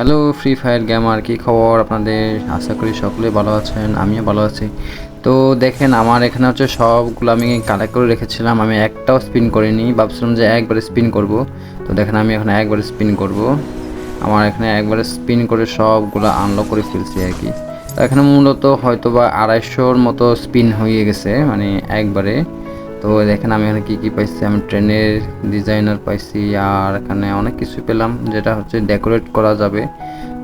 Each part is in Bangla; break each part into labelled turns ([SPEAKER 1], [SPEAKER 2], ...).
[SPEAKER 1] হ্যালো ফ্রি ফায়ার গেমার কি খবর আপনাদের? আশা করি সকলে ভালো আছেন, আমিও ভালো আছি। তো দেখেন, আমার এখানে হচ্ছে সবগুলো আমি কালেক্ট করে রেখেছিলাম, আমি একটাও স্পিন করিনি, ভাবছিলাম যে একবারে স্পিন করব। তো দেখেন, আমি এখানে একবারে স্পিন করব। আমার এখানে একবারে স্পিন করে সবগুলো আনলক করে ফেলছি আর কি। তো এখানে মূলত হয়তো বা আড়াইশোর মতো স্পিন হয়ে গেছে মানে একবারে। তো দেখেন আমি এখানে কী কী পাইছি? আমি ট্রেনের ডিজাইনার পাইছি আর এখানে অনেক কিছু পেলাম, যেটা হচ্ছে ডেকোরেট করা যাবে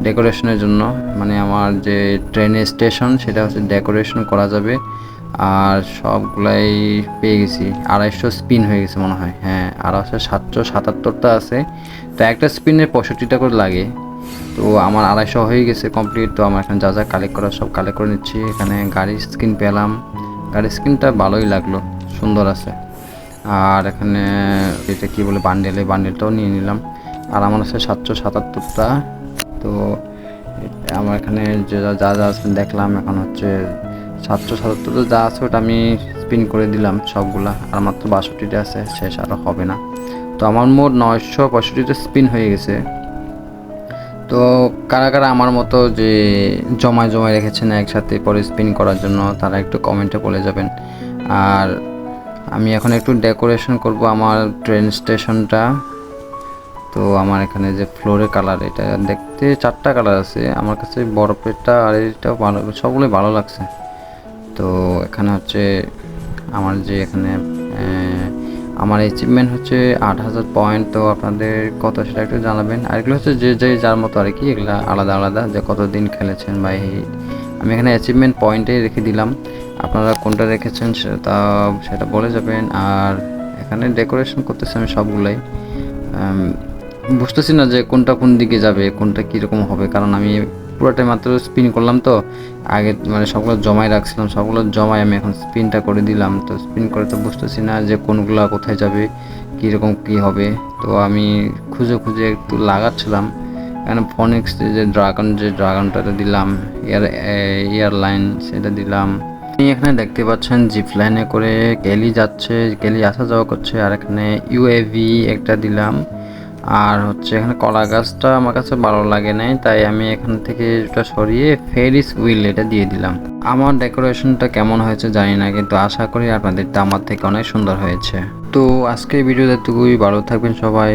[SPEAKER 1] ডেকোরেশনের জন্য। মানে আমার যে ট্রেনের স্টেশন সেটা হচ্ছে ডেকোরেশন করা যাবে আর সবগুলাই পেয়ে গেছি। আড়াইশো স্পিন হয়ে গেছে মনে হয় হ্যাঁ হচ্ছে সাতশো সাতাত্তরটা আছে। তো একটা স্পিনে পঁয়ষট্টিটা করে লাগে। তো আমার আড়াইশো হয়ে গেছে কমপ্লিট তো আমার এখানে যা যা কালেক্ট করা সব কালেক্ট করে নিচ্ছি। এখানে গাড়ির স্কিন পেলাম। গাড়ির স্কিনটা ভালোই লাগল। সুন্দর আছে। আর এখানে এটা কি বলে বান্ডেল এই বান্ডেলটাও নিয়ে নিলাম। আর আমার আছে সাতশো সাতাত্তরটা। তো আমার এখানে যে যা যা আছে দেখলাম, এখন হচ্ছে সাতশো সাতাত্তর যা আছে ওটা আমি স্পিন করে দিলাম সবগুলা। আর মাত্র বাষট্টিটা আছে, শেষ আরও হবে না। তো আমার মোট নয়শো পঁয়ষট্টিটা স্পিন হয়ে গেছে। তো কারা কারা আমার মতো যে জমায় জমায় রেখেছেন একসাথে পরে স্পিন করার জন্য, তারা একটু কমেন্টে বলে যাবেন। আর আমি এখন একটু ডেকোরেশন করব আমার ট্রেন স্টেশনটা তো আমার এখানে যে ফ্লোরের কালার এটা দেখতে চারটা কালার আছে। আমার কাছে বরফেরটা আর এটাও ভালো, সবগুলোই ভালো লাগছে। তো এখানে হচ্ছে আমার যে এখানে আমার অ্যাচিভমেন্ট হচ্ছে আট হাজার পয়েন্ট তো আপনাদের কত সেটা একটু জানাবেন। আর এগুলো হচ্ছে যে যে যার মতো আর কি, এগুলো আলাদা আলাদা যে কতদিন খেলেছেন বা এই আমি এখানে অ্যাচিভমেন্ট পয়েন্টেই রেখে দিলাম। আপনারা কোনটা রেখেছেন সেটা সেটা বলে যাবেন। আর এখানে ডেকোরেশন করতেছি আমি সবগুলাই। বুঝতেছি না যে কোনটা কোন দিকে যাবে, কোনটা কীরকম হবে। কারণ আমি পুরোটাই মাত্র স্পিন করলাম তো। আগে মানে সবগুলো জমাই রাখছিলাম, সবগুলো জমাই আমি এখন স্পিনটা করে দিলাম। তো স্পিন করে তো বুঝতেছি না যে কোনগুলো কোথায় যাবে, কীরকম কী হবে। তো আমি খুঁজে খুঁজে একটু লাগাচ্ছিলাম। এখানে ফনিক্স যে ড্রাগন যে ড্রাগনটা দিলাম এয়ার এয়ারলাইন সেটা দিলাম। আপনি এখানে দেখতে পাচ্ছেন জিপ লাইনে করে গেলি যাচ্ছে গেলি আসা যাওয়া করছে, আর এখানে ইউএভি একটা দিলাম। আর হচ্ছে এখানে কলা গাছটা আমার কাছে ভালো লাগে নাই, তাই আমি এখান থেকে এটা সরিয়ে ফেরিস হুইল এটা দিয়ে দিলাম। আমার ডেকোরেশনটা কেমন হয়েছে জানি না, কিন্তু আশা করি আপনাদেরটা আমার থেকে অনেক সুন্দর হয়েছে। তো আজকে ভিডিওটা এতটুকুই, ভালো থাকবেন সবাই।